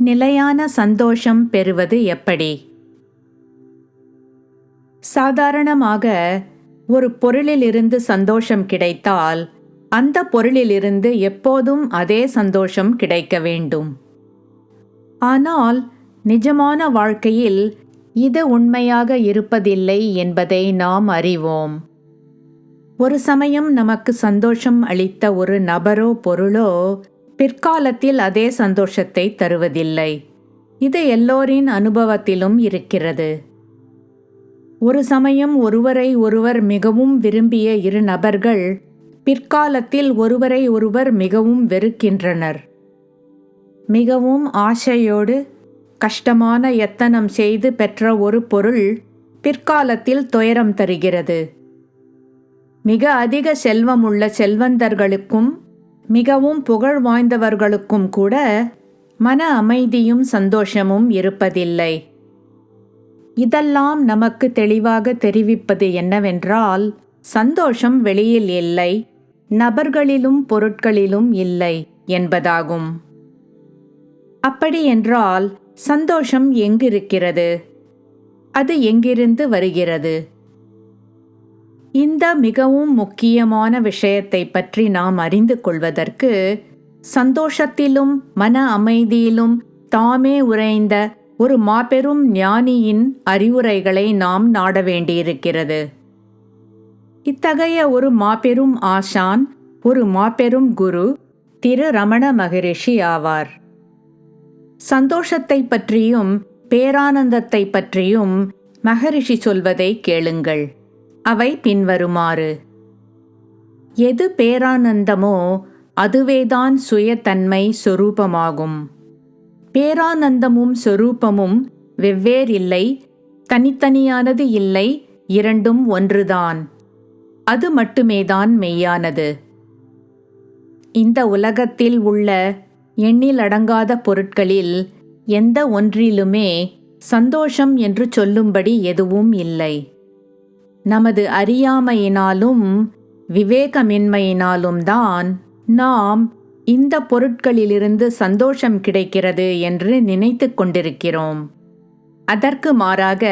நிலையான சந்தோஷம் பெறுவது எப்படி? சாதாரணமாக ஒரு பொருளிலிருந்து சந்தோஷம் கிடைத்தால் அந்த பொருளிலிருந்து எப்போதும் அதே சந்தோஷம் கிடைக்க வேண்டும். ஆனால் நிஜமான வாழ்க்கையில் இது உண்மையாக இருப்பதில்லை என்பதை நாம் அறிவோம். ஒரு சமயம் நமக்கு சந்தோஷம் அளித்த ஒரு நபரோ பொருளோ பிற்காலத்தில் அதே சந்தோஷத்தை தருவதில்லை. இது எல்லோரின் அனுபவத்திலும் இருக்கிறது. ஒரு சமயம் ஒருவரை ஒருவர் மிகவும் விரும்பிய இரு நபர்கள் பிற்காலத்தில் ஒருவரை ஒருவர் மிகவும் வெறுக்கின்றனர். மிகவும் ஆசையோடு கஷ்டமான எத்தனம் செய்து பெற்ற ஒரு பொருள் பிற்காலத்தில் துயரம் தருகிறது. மிக அதிக செல்வம் உள்ள செல்வந்தர்களுக்கும் மிகவும் புகழ் வாய்ந்தவர்களுக்கும் கூட மன அமைதியும் சந்தோஷமும் இருப்பதில்லை. இதெல்லாம் நமக்கு தெளிவாக தெரிவிப்பது என்னவென்றால் சந்தோஷம் வெளியில் இல்லை நபர்களிலும் பொருட்களிலும் இல்லை என்பதாகும். அப்படியென்றால் சந்தோஷம் எங்கிருக்கிறது? அது எங்கிருந்து வருகிறது? இந்த மிகவும் முக்கியமான விஷயத்தை பற்றி நாம் அறிந்து கொள்வதற்கு சந்தோஷத்திலும் மன அமைதியிலும் தாமே உறைந்த ஒரு மாபெரும் ஞானியின் அறிவுரைகளை நாம் நாட வேண்டியிருக்கிறது. இத்தகைய ஒரு மாபெரும் ஆசான் ஒரு மாபெரும் குரு திரு ரமண மகரிஷி ஆவார். சந்தோஷத்தை பற்றியும் பேரானந்தத்தை பற்றியும் மகரிஷி சொல்வதை கேளுங்கள். அவை பின்வருமாறு. எது பேரானந்தமோ அதுவேதான் சுயத்தன்மை சொரூபமாகும். பேரானந்தமும் சொரூபமும் வெவ்வேறில்லை தனித்தனியானது இல்லை இரண்டும் ஒன்றுதான். அது மட்டுமேதான் மெய்யானது. இந்த உலகத்தில் உள்ள எண்ணிலடங்காத பொருட்களில் எந்த ஒன்றிலுமே சந்தோஷம் என்று சொல்லும்படி எதுவும் இல்லை. நமது அறியாமையினாலும் விவேகமின்மையினாலும் தான் நாம் இந்த பொருட்களிலிருந்து சந்தோஷம் கிடைக்கிறது என்று நினைத்து கொண்டிருக்கிறோம். அதற்கு மாறாக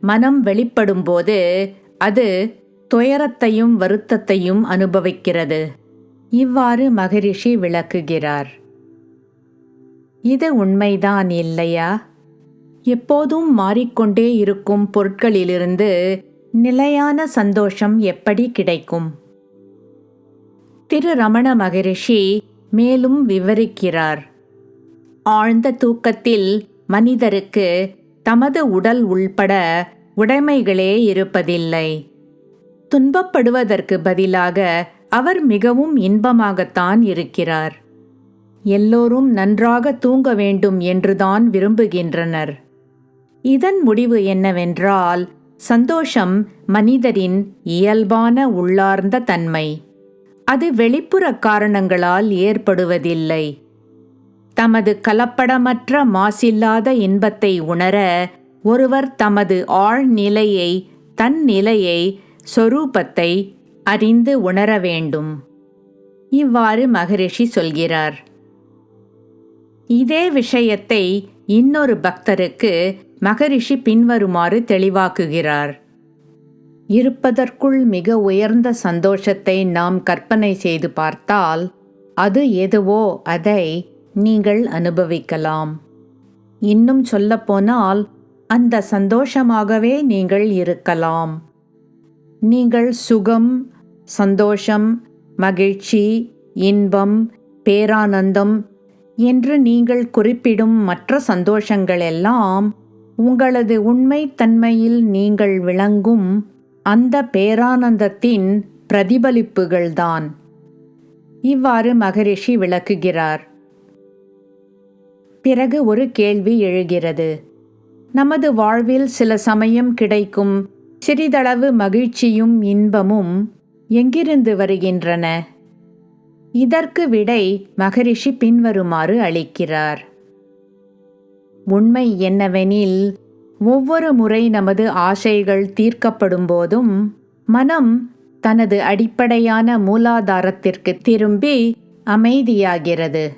மனம் வெளிப்படும்போது அது துயரத்தையும் வருத்தத்தையும் அனுபவிக்கிறது. இவ்வாறு மகரிஷி விளக்குகிறார். இது உண்மைதான் இல்லையா? எப்போதும் மாறிக்கொண்டே இருக்கும் பொருட்களிலிருந்து நிலையான சந்தோஷம் எப்படி கிடைக்கும்? திரு ரமண மகரிஷி மேலும் விவரிக்கிறார். ஆழ்ந்த தூக்கத்தில் மனிதருக்கு தமது உடல் உள்பட உடைமைகளே இருப்பதில்லை. துன்பப்படுவதற்கு பதிலாக அவர் மிகவும் இன்பமாகத்தான் இருக்கிறார். எல்லோரும் நன்றாக தூங்க வேண்டும் என்றுதான் விரும்புகின்றனர். இதன் முடிவு என்னவென்றால் சந்தோஷம் மனிதரின் இயல்பான உள்ளார்ந்த தன்மை. அது வெளிப்புற காரணங்களால் ஏற்படுவதில்லை. தமது கலப்படமற்ற மாசில்லாத இன்பத்தை உணர ஒருவர் தமது ஆழ்நிலையை தன் நிலையை சொரூபத்தை அறிந்து உணர வேண்டும். இவ்வாறு மகரிஷி சொல்கிறார். இதே விஷயத்தை இன்னொரு பக்தருக்கு மகரிஷி பின்வருமாறு தெளிவாக்குகிறார். இருப்பதற்குள் மிக உயர்ந்த சந்தோஷத்தை நாம் கற்பனை செய்து பார்த்தால் அது எதுவோ அதை நீங்கள் அனுபவிக்கலாம். இன்னும் சொல்லப்போனால் அந்த சந்தோஷமாகவே நீங்கள் இருக்கலாம். நீங்கள் சுகம் சந்தோஷம் மகிழ்ச்சி இன்பம் பேரானந்தம் என்று நீங்கள் குறிப்பிடும் மற்ற சந்தோஷங்கள் எல்லாம் உங்களது உண்மைத்தன்மையில் நீங்கள் விளங்கும் அந்த பேரானந்தத்தின் பிரதிபலிப்புகள்தான். இவ்வாறு மகரிஷி விளக்குகிறார். பிறகு ஒரு கேள்வி எழுகிறது. நமது வாழ்வில் சில சமயம் கிடைக்கும் சிறிதளவு மகிழ்ச்சியும் இன்பமும் எங்கிருந்து வருகின்றன? இதற்கு விடை மகரிஷி பின்வருமாறு அளிக்கிறார். உண்மை என்னவெனில் ஒவ்வொரு முறை நமது ஆசைகள் தீர்க்கப்படும் போதும் மனம் தனது அடிப்படையான மூலாதாரத்திற்கு திரும்பி அமைதியாகிறது.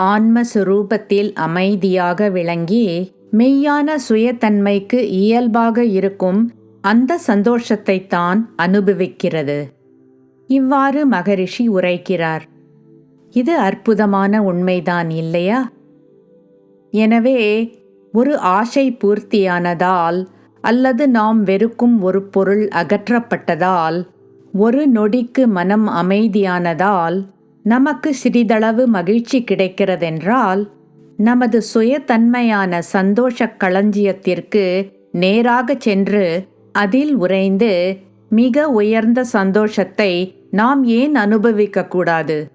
ஆன்மஸ்வரூபத்தில் அமைதியாக விளங்கி மெய்யான சுயத்தன்மைக்கு இயல்பாக இருக்கும் அந்த சந்தோஷத்தைத்தான் அனுபவிக்கிறது. இவ்வாறு மகரிஷி உரைக்கிறார். இது அற்புதமான உண்மைதான் இல்லையா? எனவே ஒரு ஆசை பூர்த்தியானதால் அல்லது நாம் வெறுக்கும் ஒரு பொருள் அகற்றப்பட்டதால் ஒரு நொடிக்கு மனம் அமைதியானதால் நமக்கு சிறிதளவு மகிழ்ச்சி கிடைக்கிறதென்றால் நமது சுயத்தன்மையான சந்தோஷ களஞ்சியத்திற்கு நேராக சென்று அதில் உறைந்து மிக உயர்ந்த சந்தோஷத்தை நாம் ஏன் அனுபவிக்க கூடாது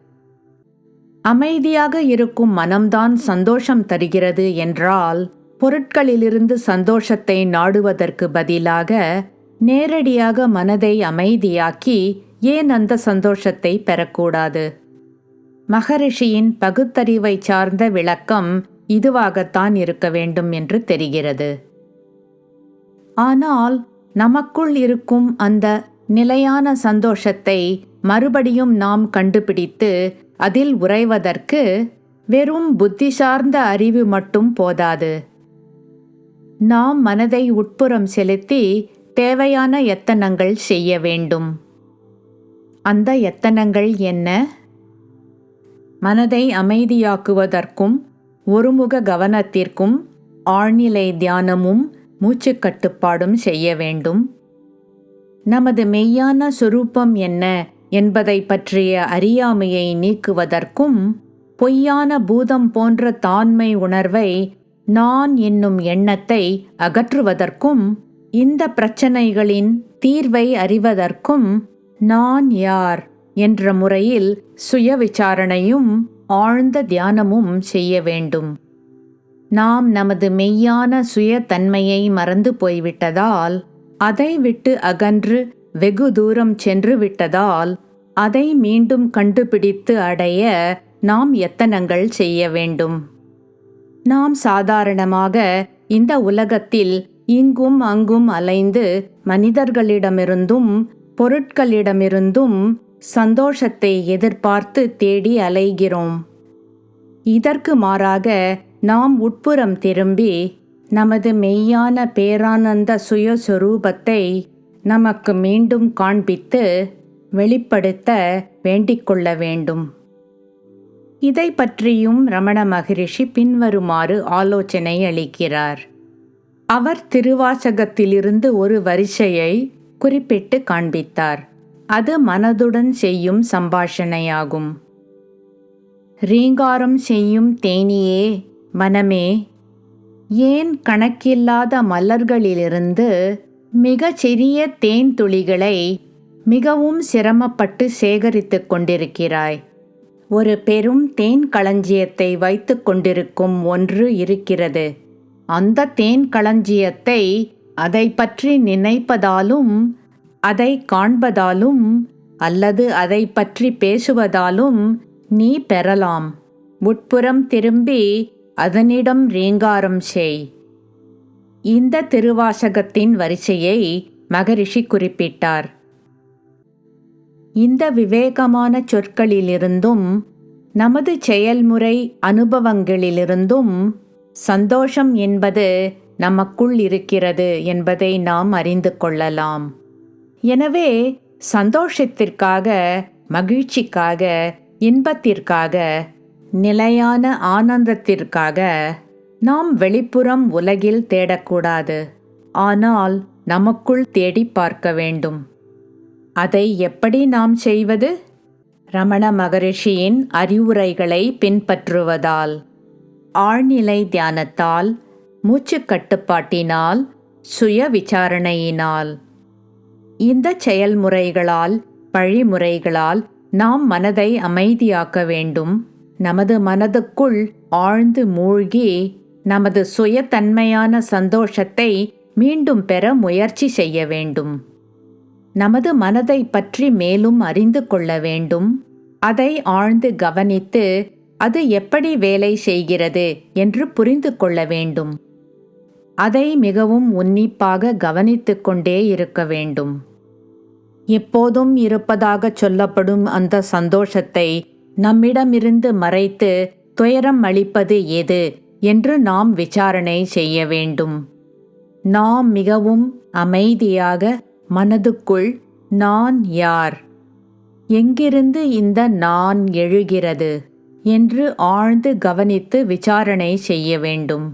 அமைதியாக இருக்கும் மனம்தான் சந்தோஷம் தருகிறது என்றால் பொருட்களிலிருந்து சந்தோஷத்தை நாடுவதற்கு பதிலாக நேரடியாக மனதை அமைதியாக்கி ஏன் அந்த சந்தோஷத்தை பெறக்கூடாது? மகரிஷியின் பகுத்தறிவை சார்ந்த விளக்கம் இதுவாகத்தான் இருக்க வேண்டும் என்று தெரிகிறது. ஆனால் நமக்குள் இருக்கும் அந்த நிலையான சந்தோஷத்தை மறுபடியும் நாம் கண்டுபிடித்து அதில் உறைவதற்கு வெறும் புத்தி சார்ந்த அறிவு மட்டும் போதாது. நாம் மனதை உட்புறம் செலுத்தி தேவையான எத்தனங்கள் செய்ய வேண்டும்? அந்த எத்தனங்கள் என்ன? மனதை அமைதியாக்குவதற்கும் ஒருமுக கவனத்திற்கும் ஆழ்நிலை தியானமும் மூச்சு கட்டுப்பாடும் செய்ய வேண்டும். நமது மெய்யான சுரூபம் என்ன என்பதை பற்றிய அறியாமையை நீக்குவதற்கும் பொய்யான பூதம் போன்ற தாண்மை உணர்வை நான் என்னும் எண்ணத்தை அகற்றுவதற்கும் இந்த பிரச்சனைகளின் தீர்வை அறிவதற்கும் நான் யார் என்ற முறையில் சுய விசாரணையும் ஆழ்ந்த தியானமும் செய்ய வேண்டும். நாம் நமது மெய்யான சுய தன்மையை மறந்து போய்விட்டதால் அதை விட்டு அகன்று வெகு தூரம் சென்று விட்டதால் அதை மீண்டும் கண்டுபிடித்து அடைய நாம் எத்தனங்கள் செய்ய வேண்டும்? நாம் சாதாரணமாக இந்த உலகத்தில் இங்கும் அங்கும் அலைந்து மனிதர்களிடமிருந்தும் பொருட்களிடமிருந்தும் சந்தோஷத்தை எதிர்பார்த்து தேடி அலைகிறோம். இதற்கு மாறாக நாம் உட்புறம் திரும்பி நமது மெய்யான பேரானந்த சுயஸ்வரூபத்தை நமக்கு மீண்டும் காண்பித்து வெளிப்படுத்த வேண்டிக்கொள்ள வேண்டும். இதை பற்றியும் ரமண மகரிஷி பின்வருமாறு ஆலோசனை அளிக்கிறார். அவர் திருவாசகத்திலிருந்து ஒரு வரிசையை குறிப்பிட்டு காண்பித்தார். அது மனதுடன் செய்யும் சம்பாஷணையாகும். ரீங்காரம் செய்யும் தேனியே மனமே ஏன் கணக்கில்லாத மலர்களிலிருந்து மிகச் சிறிய தேன் துளிகளை மிகவும் சிரமப்பட்டு சேகரித்துக் கொண்டிருக்கிறாய். ஒரு பெரும் தேன் களஞ்சியத்தை வைத்து கொண்டிருக்கும் ஒன்று இருக்கிறது. அந்த தேன் களஞ்சியத்தை அதை பற்றி நினைப்பதாலும் அதை காண்பதாலும் அல்லது அதை பற்றி பேசுவதாலும் நீ பெறலாம். உட்புறம் திரும்பி அதனிடம் ரீங்காரம் செய். இந்த திருவாசகத்தின் வரிசையை மகரிஷி குறிப்பிட்டார். இந்த விவேகமான சொற்களிலிருந்தும் நமது செயல்முறை அனுபவங்களிலிருந்தும் சந்தோஷம் என்பது நமக்குள் இருக்கிறது என்பதை நாம் அறிந்து கொள்ளலாம். எனவே சந்தோஷத்திற்காக மகிழ்ச்சிக்காக இன்பத்திற்காக நிலையான ஆனந்தத்திற்காக நாம் வெளிப்புறம் உலகில் தேடக்கூடாது. ஆனால் நமக்குள் தேடி பார்க்க வேண்டும். அதை எப்படி நாம் செய்வது? ரமண மகரிஷியின் அறிவுரைகளை பின்பற்றுவதால். ஆழ்நிலை தியானத்தால் மூச்சு கட்டுப்பாட்டினால் சுய விசாரணையினால். இந்த செயல்முறைகளால் வழிமுறைகளால் நாம் மனதை அமைதியாக்க வேண்டும். நமது மனதுக்குள் ஆழ்ந்து மூழ்கி நமது சுயத்தன்மையான சந்தோஷத்தை மீண்டும் பெற முயற்சி செய்ய வேண்டும். நமது மனதை பற்றி மேலும் அறிந்து கொள்ள வேண்டும். அதை ஆழ்ந்து கவனித்து அது எப்படி வேலை செய்கிறது என்று புரிந்து கொள்ள வேண்டும். அதை மிகவும் உன்னிப்பாக கவனித்து கொண்டே இருக்க வேண்டும். எப்போதும் இருப்பதாக சொல்லப்படும் அந்த சந்தோஷத்தை நம்மிடமிருந்து மறைத்து துயரம் அளிப்பது எது என்று நாம் விசாரணை செய்ய வேண்டும். நாம் மிகவும் அமைதியாக மனதுக்குள் நான் யார்? எங்கிருந்து இந்த நான் எழுகிறது? என்று ஆழ்ந்து கவனித்து விசாரணை செய்ய வேண்டும்.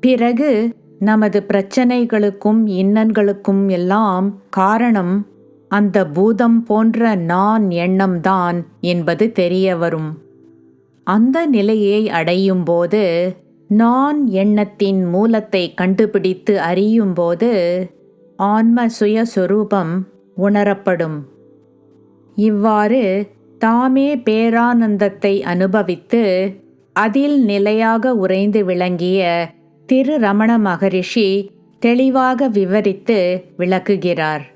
பிறகு நமது பிரச்சனைகளுக்கும் இன்னல்களுக்கும் எல்லாம் காரணம் அந்த பூதம் போன்ற நான் எண்ணம்தான் என்பது தெரிய வரும் அந்த நிலையை அடையும் போது நான் எண்ணத்தின் மூலத்தை கண்டுபிடித்து அறியும்போது ஆன்ம சுயஸ்வரூபம் உணரப்படும். இவ்வாறு தாமே பேரானந்தத்தை அனுபவித்து அதில் நிலையாக உறைந்து விளங்கிய திரு ரமண மகரிஷி தெளிவாக விவரித்து விளக்குகிறார்.